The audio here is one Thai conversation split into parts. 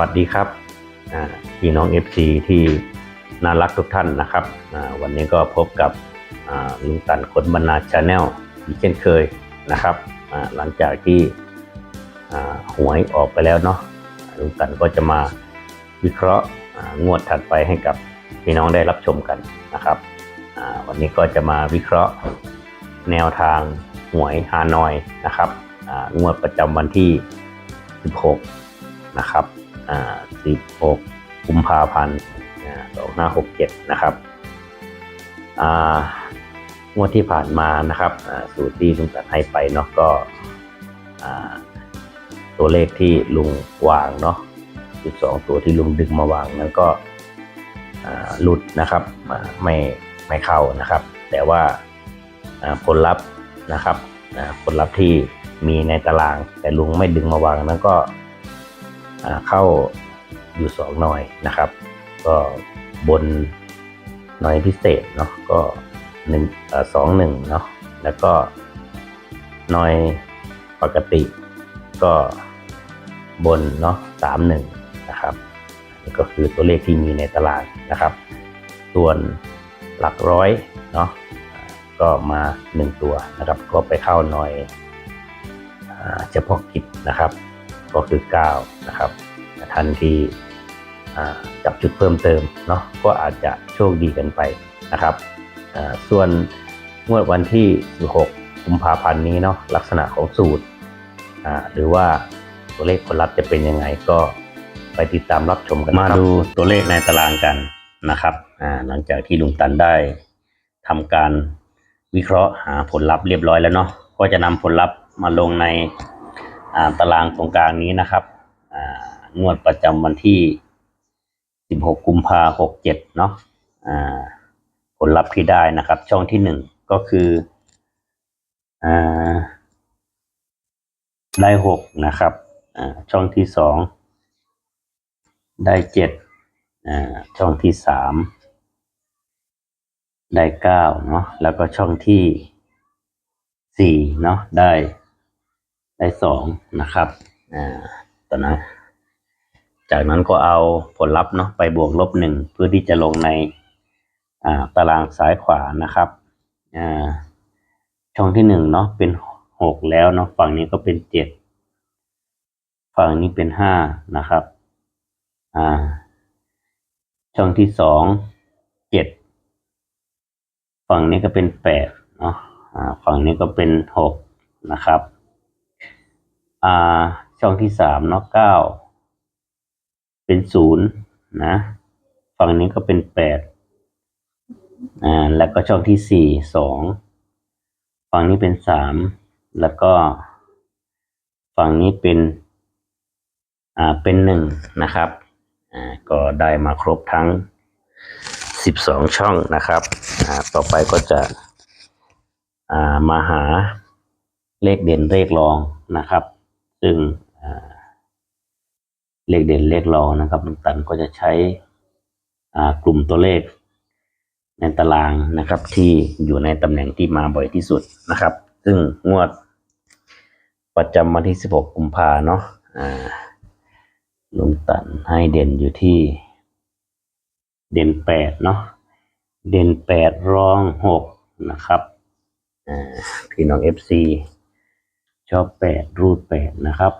วัสดีครับพี่น้อง FC ที่น่ารักทุกท่านนะครับ วันนี้ก็พบกับลุงตันคนบรรณาชาแนลอีกเช่นเคยนะครับ หลังจากที่หวยออกไปแล้วเนาะลุงตันก็จะมาวิเคราะห์งวดถัดไปให้กับพี่น้องได้รับชมกันนะครับ วันนี้ก็จะมาวิเคราะห์แนวทางหวยฮานอยนะครับงวดประจำวันที่ 16 นะครับ 16กุมภาพันธ์อ่า2567 นะครับงวดที่ผ่านมานะครับสูตรที่ลุงตัดให้ไปเนาะก็ตัวเลขที่ลุงวางเนาะ12ตัวที่ลุงดึงมาวางนั้นก็หลุดนะครับไม่ไม่เข้านะครับ แต่ว่าผลลัพธ์นะครับผลลัพธ์ที่มีในตารางแต่ลุงไม่ดึงมาวางนั้นก็ เข้าอยู่สองหน่อยนะครับ ก็บนหน่อยพิเศษเนาะก็หนึ่งสองหนึ่งเนาะแล้วก็หน่อยปกติก็บนเนาะสามหนึ่งนะครับนี่ก็คือตัวเลขที่มีในตลาดนะครับ ส่วนหลักร้อยเนาะก็มาหนึ่งตัวนะครับ ก็ไปเข้าหน่อยเฉพาะกิจนะครับ ก็คือ 9 นะครับท่านที่จับจุดเพิ่มเติมเนาะก็อาจจะโชคดีกันไปนะครับส่วนงวดวันที่ 16 กุมภาพันธ์นี้เนาะลักษณะของสูตร หรือว่าตัวเลขผลลัพธ์จะเป็นยังไงก็ไปติดตามรับชมกันมาดูตัวเลขในตารางกันนะครับหลังจากที่ลุงตันได้ทำการวิเคราะห์หาผลลัพธ์เรียบร้อยแล้วเนาะก็จะนำผลลัพธ์มาลงใน ตารางตรงกลางนี้นะครับงวดประจำวันที่ 16 กุมภาหกเจ็ดเนาะผลลัพธ์ที่ได้นะครับ ช่องที่หนึ่งก็คืออได้หกนะครับช่องที่สองได้เจ็ดช่องที่สามได้เก้าเนาะแล้วก็ช่องที่สี่เนาะได้ ได้สองนะครับอ่าตอนนั้นจากนั้นก็เอาผลลัพธ์เนาะไปบวกลบหนึ่งเพื่อที่จะลงในอ่าตารางซ้ายขวานะครับอ่าช่องที่หนึ่งเนาะเป็นหกแล้วเนาะฝั่งนี้ก็เป็นเจ็ดฝั่งนี้เป็นห้านะครับอ่าช่องที่สองเจ็ดฝั่งนี้ก็เป็นแปดเนาะอ่าฝั่งนี้ก็เป็นหกนะครับ อ่าช่องที่สามเนาะเก้าเป็นศูนย์นะฝั่งนี้ก็เป็นแปดอ่าแล้วก็ช่องที่สี่สองฝั่งนี้เป็นสามแล้วก็ ฝั่งนี้เป็นอ่าเป็นหนึ่งนะครับอ่าก็ได้มาครบทั้งสิบสองช่องนะครับอ่าต่อไปก็จะอ่ามาหาเลขเด่นเลขรองนะครับ ซึ่งเลขเด่นเลขรองนะครับลุงตันก็จะใช้กลุ่มตัวเลข ในตารางนะครับ ที่อยู่ในตำแหน่งที่มาบ่อยที่สุดนะครับ ซึ่งงวดประจำวันที่ 16 กุมภาเนาะอ่าลุงตันให้เด่นอยู่ที่ เด่นแปดเนาะเด่นแปดรองหกนะครับพี่น้อง FC ชอบแปดรูดแปดนะครับ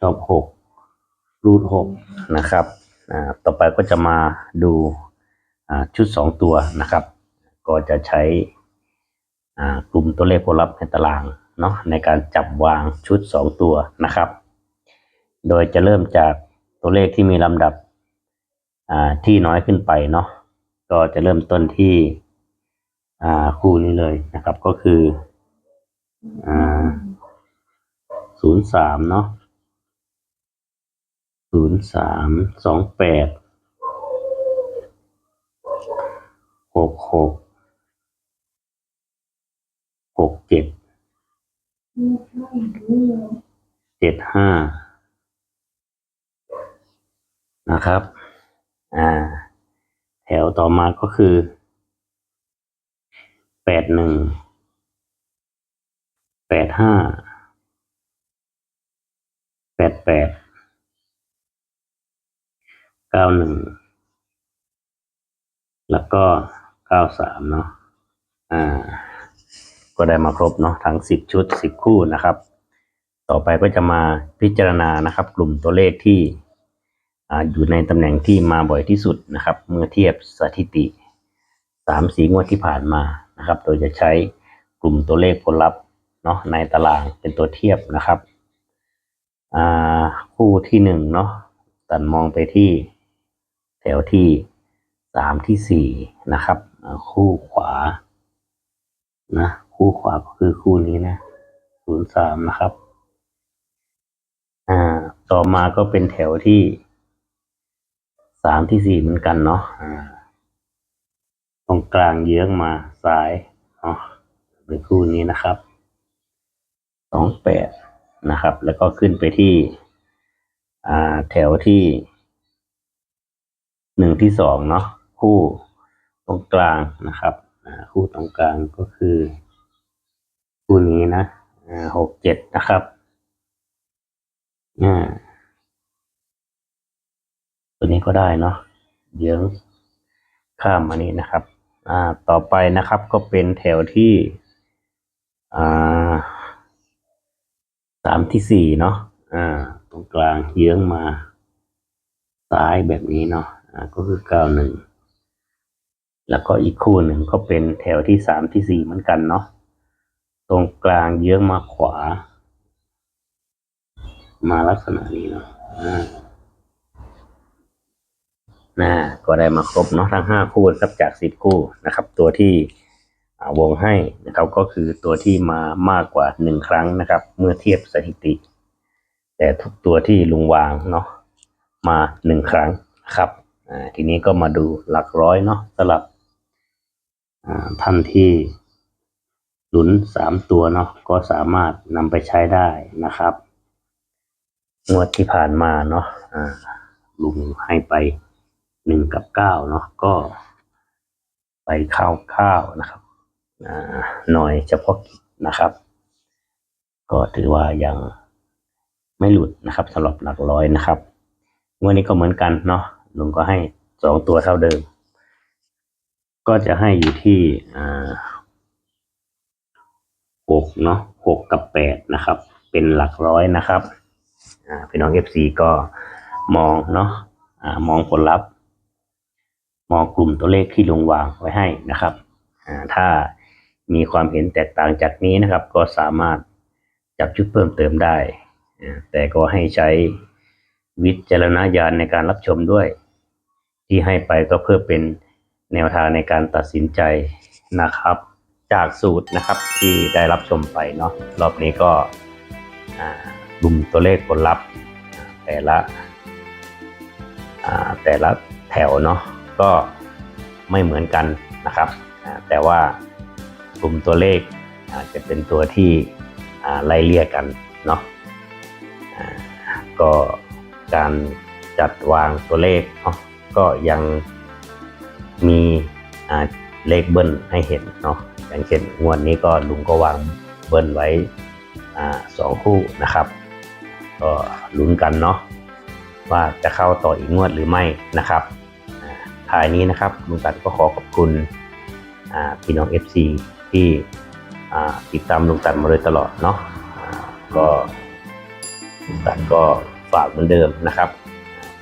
ชอบหกรูดหกนะครับต่อไปก็จะมาดูชุดสองตัวนะครับ ก็จะใช้กลุ่มตัวเลขผลลัพธ์ในตารางเนาะในการจับวางชุดสองตัวนะครับ โดยจะเริ่มจากตัวเลขที่มีลำดับที่น้อยขึ้นไปเนาะก็จะเริ่มต้นที่คู่นี้เลยนะครับ ก็คืออ่า ศูนย์สามเนาะศูนย์สามสองแปดหกหกหกเจ็ดเจ็ดห้านะครับ อ่า แถวต่อมาก็คือแปดหนึ่งแปดห้า แปดแปดเก้าหนึ่งแล้วก็เก้าสามเนาะอ่า ก็ได้มาครบเนาะทั้งสิบชุดสิบคู่นะครับ ต่อไปก็จะมาพิจารณานะครับ กลุ่มตัวเลขที่ออยู่ในตำแหน่งที่มาบ่อยที่สุดนะครับ เมื่อเทียบสถิติสามสีงวดที่ผ่านมานะครับ โดยจะใช้กลุ่มตัวเลขผลลัพธ์เนาะในตารางเป็นตัวเทียบนะครับ อ่าคู่ที่หนึ่งเนาะตันมองไปที่แถวที่สามที่สี่นะครับคู่ขวานะคู่ขวาก็คือคู่นี้นะศูนย์สามนะครับ อ่า ต่อมาก็เป็นแถวที่สามที่สี่เหมือนกันเนาะอ่า ตรงกลางเยื้องมาซ้ายเนาะเป็นคู่นี้นะครับสองแปด นะครับ แล้วก็ขึ้นไปที่แถวที่หนึ่งที่สองเนาะคู่ตรงกลางนะครับคู่ตรงกลางก็คือ คู่นี้นะหกเจ็ดนะครับอ่าตัวนี้ก็ได้เนาะเยื้องข้ามมานี้นะครับ อ่า ต่อไปนะครับก็เป็นแถวที่ อ่า สามที่สี่เนาะอ่า ตรงกลางเยื้องมา ซ้ายแบบนี้เนาะอ่าก็คือเก้าหนึ่งแล้วก็อีกคู่หนึ่งก็เป็นแถวที่สามที่สี่เหมือนกันเนาะตรงกลางเยื้องมาขวา มาลักษณะนี้เนาะอ่านะก็ได้มาครบเนาะทั้งห้าคู่ครับจากสิบคู่นะครับ ตัวที่ วงให้นะครับก็คือตัวที่มามากกว่าหนึ่งครั้งนะครับ เมื่อเทียบสถิติ แต่ทุกตัวที่ลุงวางเนาะมาหนึ่งครั้งนะครับทีนี้ก็มาดูหลักร้อยเนาะสำหรับท่านที่ลุ้นสามตัวเนาะก็สามารถนำไปใช้ได้นะครับ งวดที่ผ่านมาเนาะลุงให้ไปหนึ่งกับเก้าเนาะก็ไปเข้าข้านะครับ หน่อยเฉพาะกิจนะครับ ก็ถือว่ายังไม่หลุดนะครับสำหรับหลักร้อยนะครับงวดนี้ก็เหมือนกันเนาะลุงก็ให้สองตัวเท่าเดิม ก็จะให้อยู่ที่หกเนาะหกกับแปดนะครับ เป็นหลักร้อยนะครับพี่น้องเอฟซีก็มองเนาะอ่ามองผลลัพธ์ มองกลุ่มตัวเลขที่ลุงวางไว้ให้นะครับ ถ้า มีความเห็นแตกต่างจากนี้นะครับ ก็สามารถจับชุดเพิ่มเติมได้ แต่ก็ให้ใช้วิจารณญาณในการรับชมด้วย ที่ให้ไปก็เพื่อเป็นแนวทางในการตัดสินใจนะครับ จากสูตรนะครับที่ได้รับชมไปเนาะรอบนี้ก็ลุ่มตัวเลขผลลัพธ์แต่ละแต่ละแถวเนาะก็ไม่เหมือนกันนะครับ แต่ว่า กลุ่มตัวเลขอาจจะเป็นตัวที่ไล่เลี่ยกันเนาะก็การจัดวางตัวเลขเนาะก็ยังมีเลขเบิ้ลให้เห็นเนาะอย่างเช่นงวดนี้ก็ลุงก็วางเบิ้ลไว้สองคู่นะครับ ก็ลุ้นกันเนาะว่าจะเข้าต่ออีกงวดหรือไม่นะครับอ่าท้ายนี้นะครับลุงตัดก็ขอขอบคุณพี่น้อง FC ที่ติดตามลุงตัดมาโดยตลอดเนาะก็ลุงตัดก็ฝากเหมือนเดิมนะครับ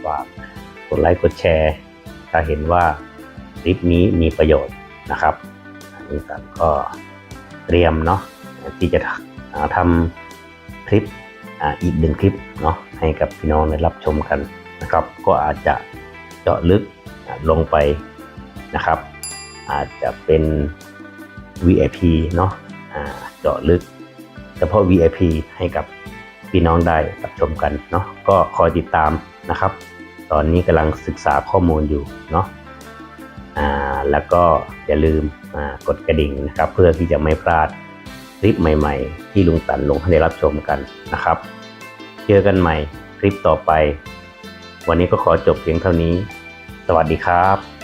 ฝากกดไลค์กดแชร์ ถ้าเห็นว่าคลิปนี้มีประโยชน์นะครับลุงตัดก็เตรียมเนาะที่จะทำคลิปอ,อีกหนึ่งคลิปเนาะให้กับพี่น้องได้รับชมกันนะครับ ก็อาจจะเจาะลึกลงไปนะครับ อาจจะเป็น VIP เนาะเจาะลึกเฉพาะ VIP ให้กับพี่น้องได้รับชมกันเนาะก็คอยติดตามนะครับ ตอนนี้กำลังศึกษาข้อมูลอยู่เนาะอ่าแล้วก็อย่าลืมกดกระดิ่งนะครับเพื่อที่จะไม่พลาดคลิปใหม่ ๆ ที่ลุงตันลงให้ได้รับชมกันนะครับ เจอกันใหม่คลิปต่อไป วันนี้ก็ขอจบเพียงเท่านี้ สวัสดีครับ